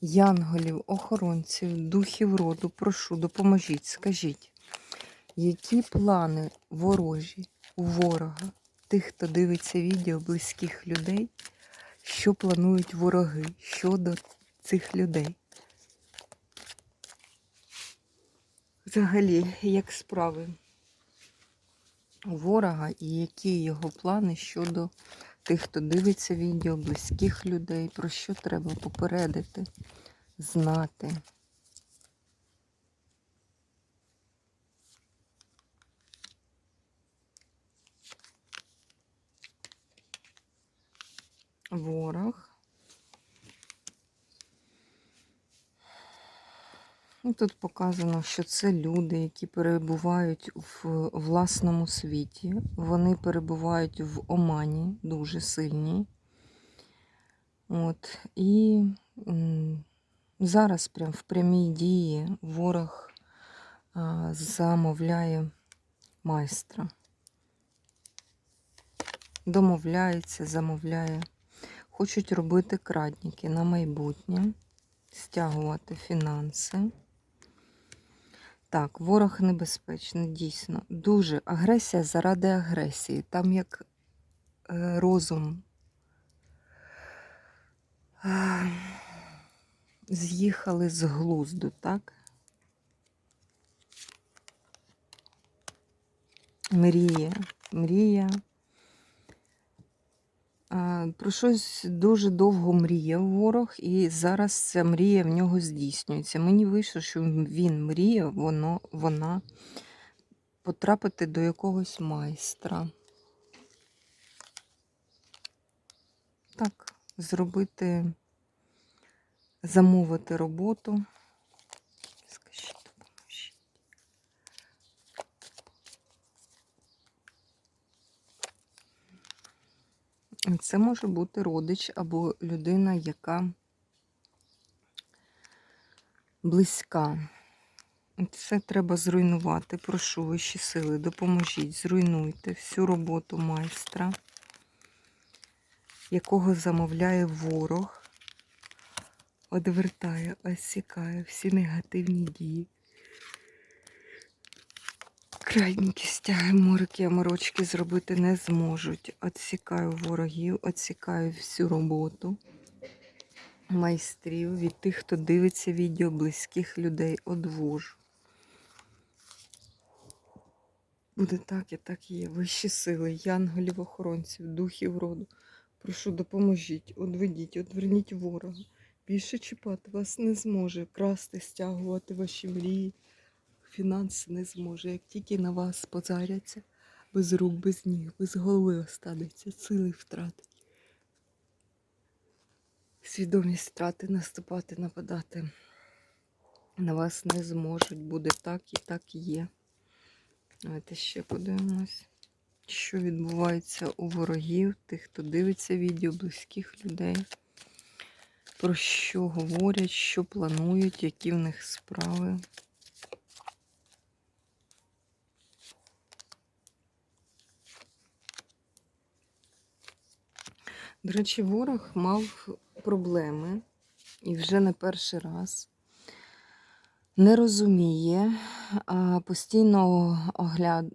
Янголів, охоронців, духів роду, прошу, допоможіть, скажіть, які плани ворожі ворога, тих, хто дивиться відео близьких людей, що планують вороги щодо цих людей? Взагалі, як справи ворога і які його плани щодо тих, хто дивиться відео, близьких людей, про що треба попередити, знати. Ворог. Тут показано, що це люди, які перебувають в власному світі. Вони перебувають в омані дуже сильні. От. І зараз прям в прямій дії ворог замовляє майстра. Домовляється, замовляє. Хочуть робити крадники на майбутнє, стягувати фінанси. Так, ворог небезпечний, дійсно. Дуже агресія заради агресії. Там як е, розум з'їхали з глузду, так? Мрія, мрія. Е, Про щось дуже довго мріяв ворог, і зараз ця мрія в нього здійснюється. Мені вийшло, що він мріяв, воно, вона потрапити до якогось майстра. Так, зробити, замовити роботу. Це може бути родич або людина, яка близька. Це треба зруйнувати. Прошу вищі сили, допоможіть, зруйнуйте всю роботу майстра, якого замовляє ворог, одвертає, осікає всі негативні дії. Крайніки стяги, морики, аморочки зробити не зможуть. Отсікаю ворогів, отсікаю всю роботу майстрів від тих, хто дивиться відео близьких людей, одвожу. Буде так і так є. Вищі сили, янголів, охоронців, духів роду. Прошу, допоможіть, одведіть, одверніть ворога. Більше чіпати вас не зможе, красти, стягувати ваші мрії фінанси не зможе. Як тільки на вас позаряться, без рук, без ніг, без голови останеться, сили втратить. Свідомість втрати, наступати, нападати. На вас не зможуть. Буде так і так і є. Давайте ще подивимось, що відбувається у ворогів, тих, хто дивиться відео, близьких людей. Про що говорять, що планують, які в них справи. До речі, ворог мав проблеми і вже не перший раз. Не розуміє, постійно огляд...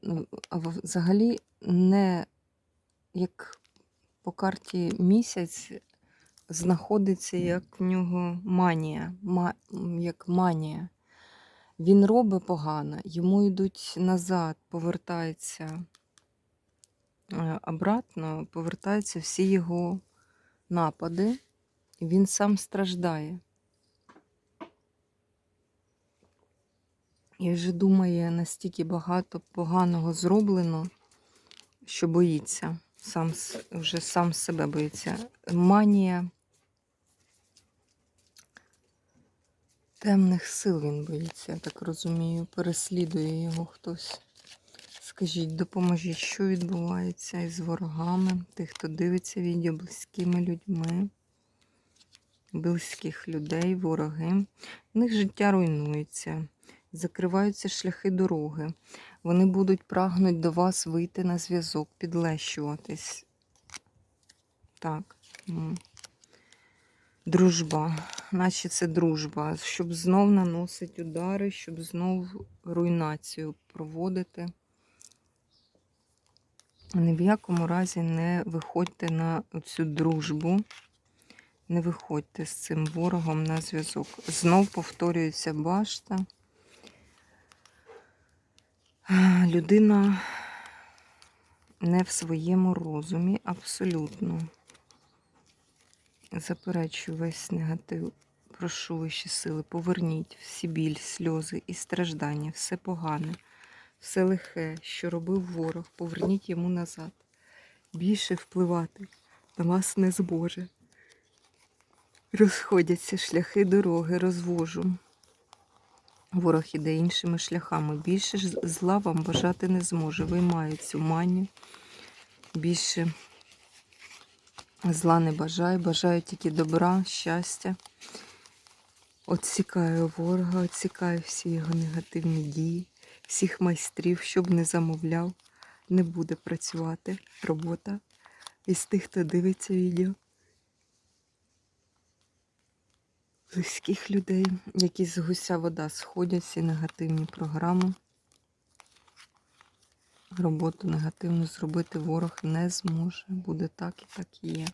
а взагалі не як по карті місяць знаходиться як в нього манія, ма... як манія. Він робить погано, йому йдуть назад, повертається обратно, повертаються всі його напади, і він сам страждає. І вже думає, настільки багато поганого зроблено, що боїться. Сам, вже сам себе боїться. Манія Темних сил він боїться, я так розумію. Переслідує його хтось. Скажіть, допоможіть, що відбувається із ворогами, тих, хто дивиться відео, близькими людьми, близьких людей, вороги. В них життя руйнується, закриваються шляхи дороги. Вони будуть прагнуть до вас вийти на зв'язок, підлещуватись. Так. Дружба, наче це дружба, щоб знов наносить удари, щоб знов руйнацію проводити. Ні в якому разі не виходьте на цю дружбу, не виходьте з цим ворогом на зв'язок. Знов повторюється башта. Людина не в своєму розумі абсолютно. Заперечую весь негатив. Прошу вищі сили, поверніть всі біль, сльози і страждання, все погане, все лихе, що робив ворог, поверніть йому назад. Більше впливати на вас не зможе. Розходяться шляхи дороги, розвожу. Ворог іде іншими шляхами. Більше ж зла вам бажати не зможе. Виймаю цю маню. Більше Зла не бажаю, бажаю тільки добра, щастя. Отсікаю ворога, отсікаю всі його негативні дії, всіх майстрів, щоб не замовляв, не буде працювати робота із тих, хто дивиться відео. Близьких людей, які з гуся вода сходять, всі негативні програми. Роботу негативну зробити ворог не зможе. Буде так і так і є.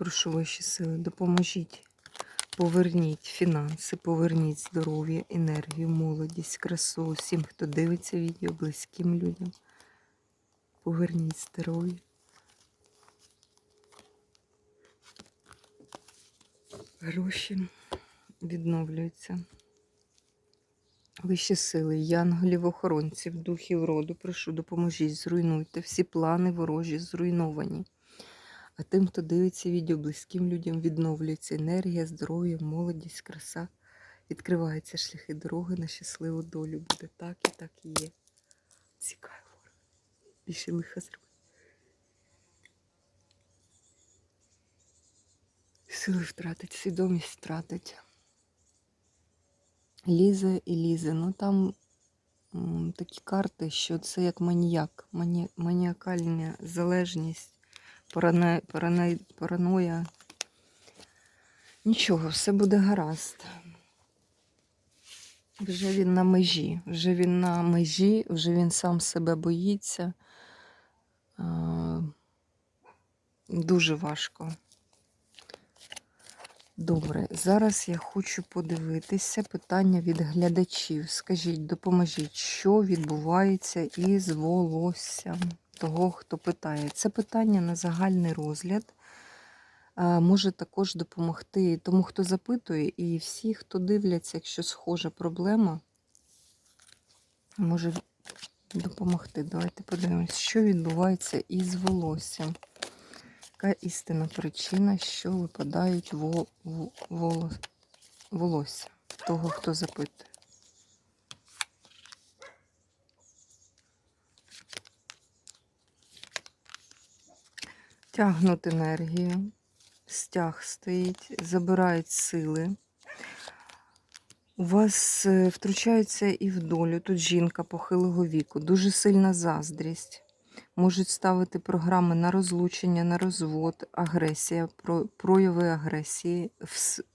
Прошу ваші сили, допоможіть. Поверніть фінанси, поверніть здоров'я, енергію, молодість, красу всім, хто дивиться відео, близьким людям. Поверніть здоров'я. Гроші відновлюються. Вищі сили, янголів, охоронців, духів роду, прошу, допоможіть, зруйнуйте. Всі плани ворожі зруйновані. А тим, хто дивиться відео, близьким людям відновлюється енергія, здоров'я, молодість, краса. Відкриваються шляхи дороги на щасливу долю. Буде так і так і є. Цікаво. Більше лиха зробити. Сили втратить, свідомість втратить. Лізе і лізе. Ну там м, такі карти, що це як маніяк, мані, маніакальна залежність, паране, паране, параноя. Нічого, все буде гаразд. Вже він на межі, вже він на межі, вже він сам себе боїться. Дуже важко. Добре, зараз я хочу подивитися питання від глядачів. Скажіть, допоможіть, що відбувається із волоссям того, хто питає. Це питання на загальний розгляд. Може також допомогти тому, хто запитує, і всі, хто дивляться, якщо схожа проблема, може допомогти. Давайте подивимось, що відбувається із волоссям. Яка істинна причина, що випадають во, во, волос, волосся того, хто запитує? Тягнуть енергію, стяг стоїть, забирають сили. У вас е, втручаються і в долю. Тут жінка похилого віку, дуже сильна заздрість. Можуть ставити програми на розлучення, на розвод, агресія, про- прояви агресії,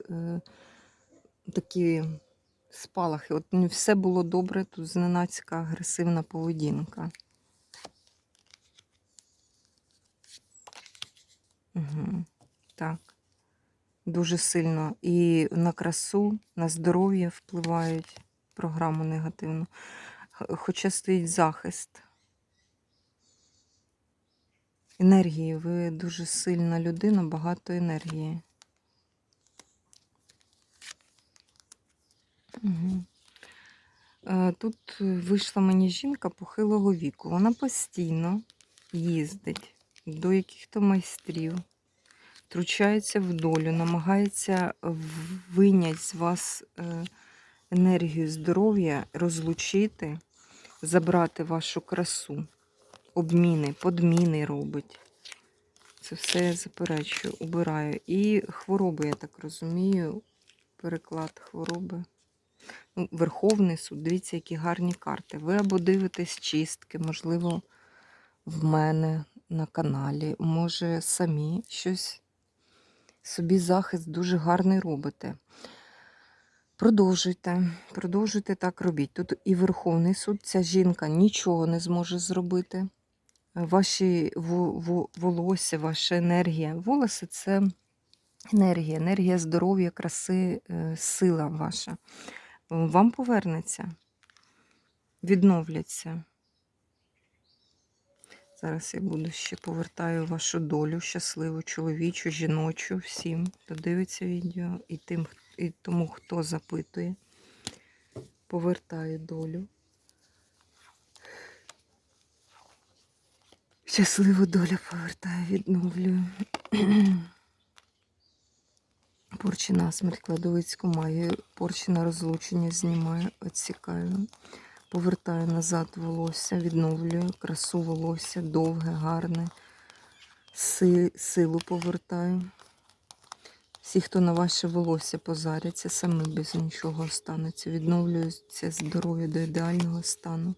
е, такі спалахи. От все було добре, тут зненацька агресивна поведінка. Угу. Так. Дуже сильно. І на красу, на здоров'я впливають програму негативно. Хоча стоїть захист. Енергії. Ви дуже сильна людина, багато енергії. Угу. тут вийшла мені жінка похилого віку. Вона постійно їздить до яких-то майстрів, втручається в долю, намагається в- вийняти з вас е, енергію здоров'я, розлучити, забрати вашу красу, обміни, подміни робить. Це все я заперечую, убираю. І хвороби, я так розумію, переклад хвороби. Ну, Верховний суд, дивіться, які гарні карти. Ви або дивитесь чистки, можливо, в мене на каналі, може, самі щось собі захист дуже гарний робите. Продовжуйте, продовжуйте так робіть. Тут і Верховний суд, ця жінка нічого не зможе зробити. Ваші во- во- волосся, ваша енергія. Волоси це енергія, енергія здоров'я, краси, е, сила ваша. Вам повернеться, відновляться. Зараз я буду ще повертаю вашу долю, щасливу, чоловічу, жіночу, всім, хто дивиться відео, і тим, і тому, хто запитує. Повертаю долю. Щасливу долю повертаю, відновлюю. Порчі на смерть кладовицьку маю, порчі на розлучення знімаю, відсікаю. Повертаю назад волосся, відновлюю красу волосся, довге, гарне, си, силу повертаю. Всі, хто на ваше волосся позаряться, саме без нічого остануться. Відновлюється здоров'я до ідеального стану.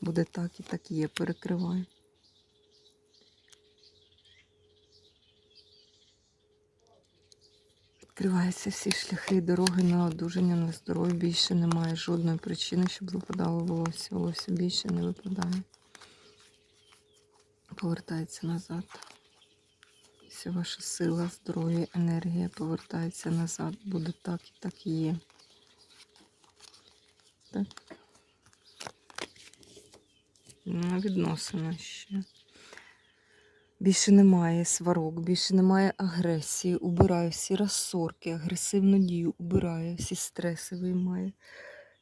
Буде так і так є. Перекриваю. Відкриваються всі шляхи дороги на одужання, на здоров'я. Більше немає жодної причини, щоб випадало волосся. Волосся більше не випадає. Повертається назад. Вся ваша сила, здоров'я, енергія повертається назад. Буде так і так і є. Так. На відносина ще. Більше немає сварок, більше немає агресії. Убираю всі розсорки, агресивну дію, убираю всі стреси виймаю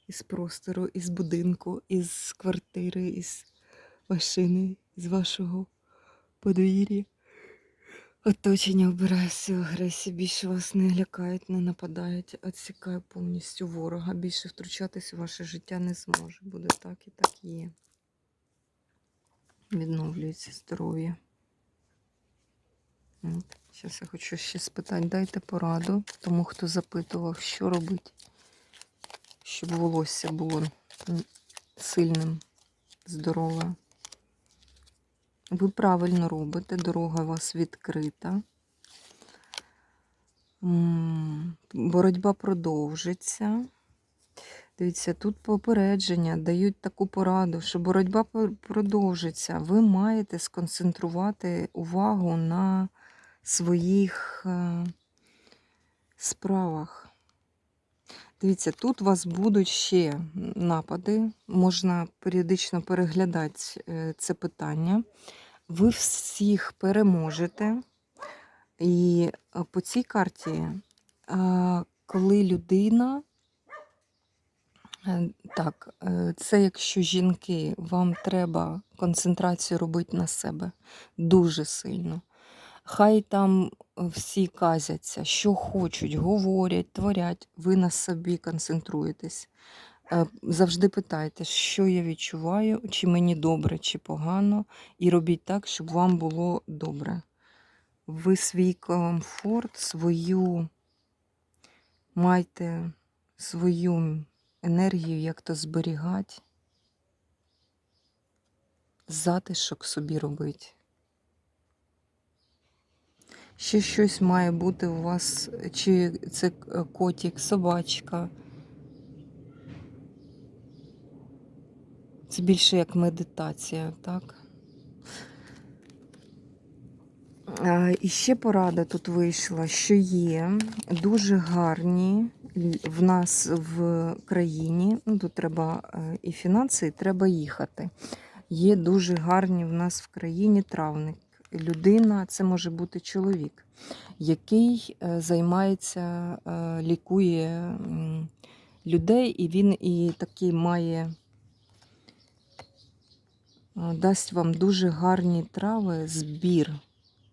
із простору, із будинку, із квартири, із машини, з вашого подвір'я. Оточення вбираю всю агресію, більше вас не лякають, не нападають, відсікаю повністю ворога. Більше втручатись у ваше життя не зможе. Буде так і так є. Відновлюється здоров'я. Зараз я хочу ще спитати, дайте пораду тому, хто запитував, що робити, щоб волосся було сильним, здорове. Ви правильно робите, дорога у вас відкрита. Боротьба продовжиться. Дивіться, тут попередження дають таку пораду, що боротьба продовжиться. Ви маєте сконцентрувати увагу на своїх е, справах. Дивіться, тут у вас будуть ще напади, можна періодично переглядати е, це питання. Ви всіх переможете. І е, по цій карті, коли людина, так, це якщо жінки, вам треба концентрацію робити на себе дуже сильно. Хай там е, всі казяться, що хочуть, говорять, творять, ви на собі концентруєтесь. Е, Завжди питайте, що я відчуваю, чи мені добре, чи погано, і робіть так, щоб вам було добре. Ви свій комфорт, свою майте свою енергію, як то зберігати, затишок собі робити. Ще щось має бути у вас, чи це е, котик, собачка. Це більше як медитація, так? І ще порада тут вийшла, що є дуже гарні в нас в країні. Ну, тут треба е, і фінанси, і треба їхати. Є дуже гарні в нас в країні травник. Людина, це може бути чоловік, який е, займається, е, лікує людей, і він і такий має, дасть вам дуже гарні трави, збір,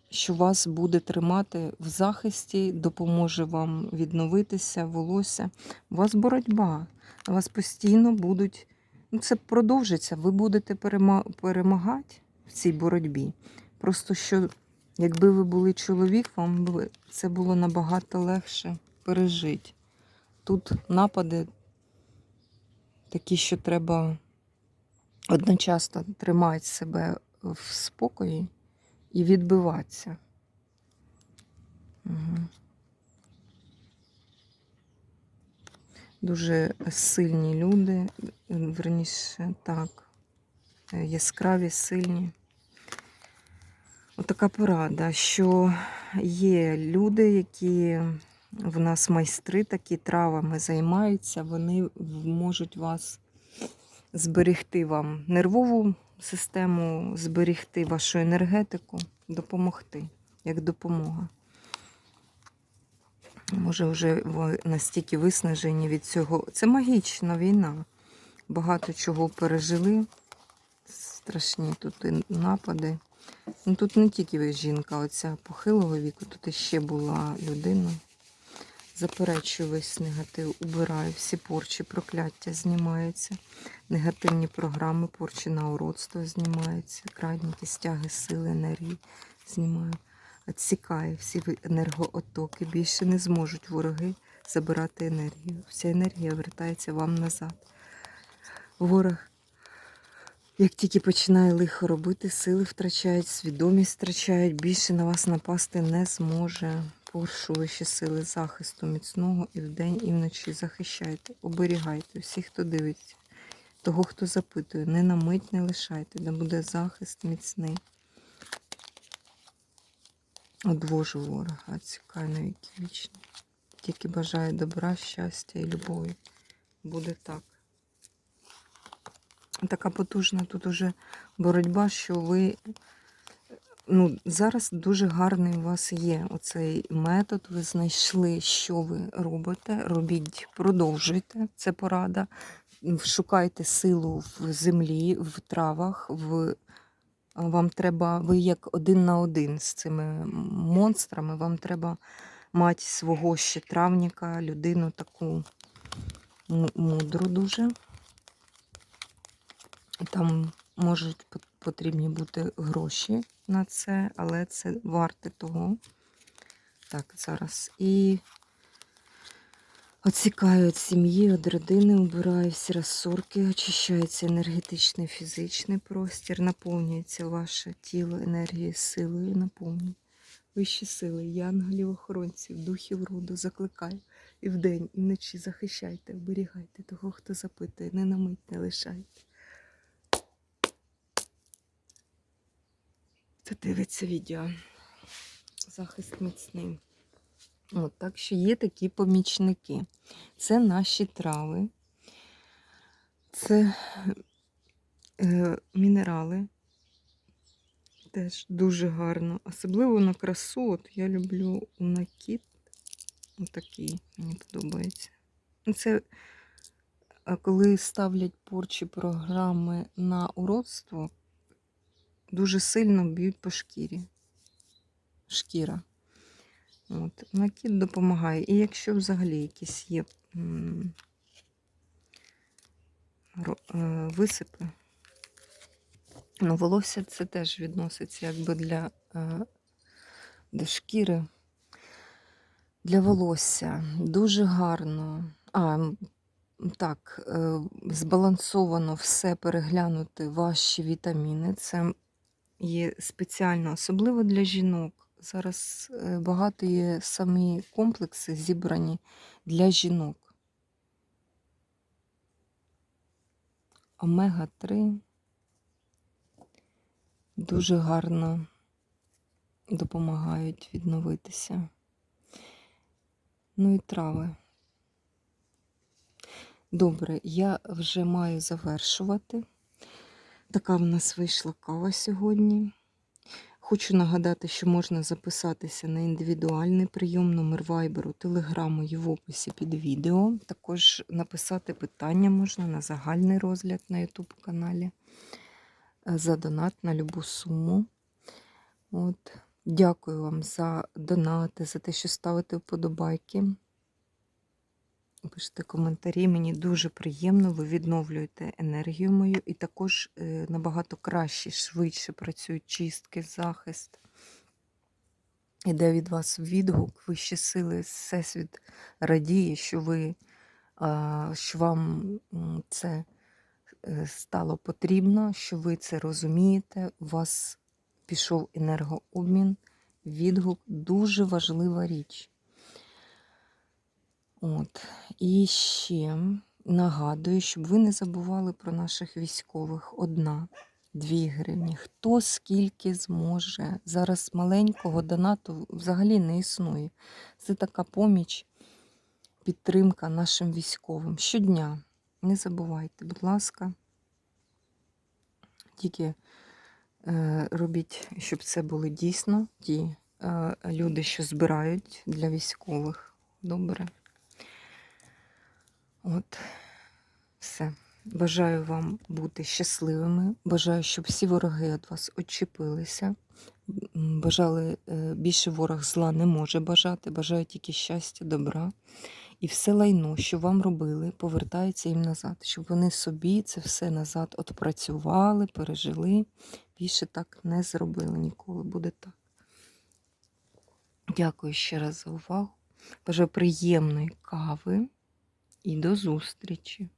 що вас буде тримати в захисті, допоможе вам відновитися, волосся. У вас боротьба, у вас постійно будуть. Ну, це продовжиться. Ви будете перемагати в цій боротьбі. Просто що, якби ви були чоловік, вам би це було набагато легше пережити. Тут напади такі, що треба одночасно тримати себе в спокої і відбиватися. Угу. Дуже сильні люди, верніше так, яскраві, сильні. Отака порада, що є люди, які в нас майстри такі травами займаються, вони можуть вас зберегти вам нервову систему, зберегти вашу енергетику, допомогти, як допомога. Може, вже ви настільки виснажені від цього. Це магічна війна. Багато чого пережили. Страшні тут і напади. Ну, тут не тільки жінка, оця похилого віку, тут іще була людина. Заперечую весь негатив, убираю, всі порчі, прокляття знімаються, негативні програми, порчі на уродство знімаються, крадніки, стяги, сили, енергії знімаю. Відсікаю всі енергооттоки. Більше не зможуть вороги забирати енергію. Вся енергія вертається вам назад. Ворог як тільки починає лихо робити, сили втрачають, свідомість втрачають, більше на вас напасти не зможе. Прошу вищі сили захисту міцного і вдень, і вночі захищайте, оберігайте всіх, хто дивиться, того, хто запитує, не на мить не лишайте, де буде захист міцний. Одвожу ворога, цікаю навіки вічні. Тільки бажаю добра, щастя і любові. Буде так така потужна тут уже боротьба, що ви ну, зараз дуже гарний у вас є оцей метод. Ви знайшли, що ви робите. Робіть, продовжуйте. Це порада. Шукайте силу в землі, в травах. в вам треба, ви як один на один з цими монстрами, вам треба мати свого ще травника, людину таку мудру дуже. Там можуть потрібні бути гроші на це, але це варте того. Так, зараз. І оцікаю від сім'ї, від родини, убираю всі розсорки, очищається енергетичний, фізичний простір, наповнюється ваше тіло енергією, силою, наповнює. Вищі сили, янголів, охоронців, духів роду закликаю. І вдень, і вночі захищайте, оберігайте того, хто запитує, не на мить не лишайте. Хто дивиться відео. Захист міцний. От, так що є такі помічники. Це наші трави, це е, мінерали. Теж дуже гарно. Особливо на красу. От я люблю накіт. Отакий, мені подобається. Це коли ставлять порчі програми на уродство, дуже сильно б'ють по шкірі. Шкіра. От. Накид допомагає. І якщо взагалі якісь є е, висипи, ну, волосся це теж відноситься якби для, е, до шкіри. Для волосся дуже гарно. А, так, е, збалансовано все переглянути ваші вітаміни. Це є спеціально, особливо для жінок. Зараз е, багато є самі комплекси зібрані для жінок. Омега-3 дуже гарно допомагають відновитися. Ну і трави. Добре, я вже маю завершувати. Така в нас вийшла кава сьогодні. Хочу нагадати, що можна записатися на індивідуальний прийом номер вайберу, телеграму є в описі під відео. Також написати питання можна на загальний розгляд на YouTube каналі е, за донат на любу суму. От. Дякую вам за донати, за те, що ставите вподобайки. Пишете коментарі, мені дуже приємно, ви відновлюєте енергію мою і також е, набагато краще, швидше працюють чистки, захист. Іде від вас відгук, вищі сили, всесвіт радіє, що ви, що вам це е, стало потрібно, що ви це розумієте. У вас пішов енергообмін, відгук дуже важлива річ. От. І ще нагадую, щоб ви не забували про наших військових. Одна, дві гривні. Хто скільки зможе. Зараз маленького донату взагалі не існує. Це така поміч, підтримка нашим військовим. Щодня. Не забувайте, будь ласка. Тільки е, робіть, щоб це були дійсно ті е, люди, що збирають для військових. Добре. От, все. Бажаю вам бути щасливими. Бажаю, щоб всі вороги від вас очепилися. Бажали е, більше ворог зла не може бажати. Бажаю тільки щастя, добра. І все лайно, що вам робили, повертається їм назад, щоб вони собі це все назад отпрацювали, пережили. Більше так не зробили ніколи. Буде так. Дякую ще раз за увагу. Бажаю приємної кави і до зустрічі!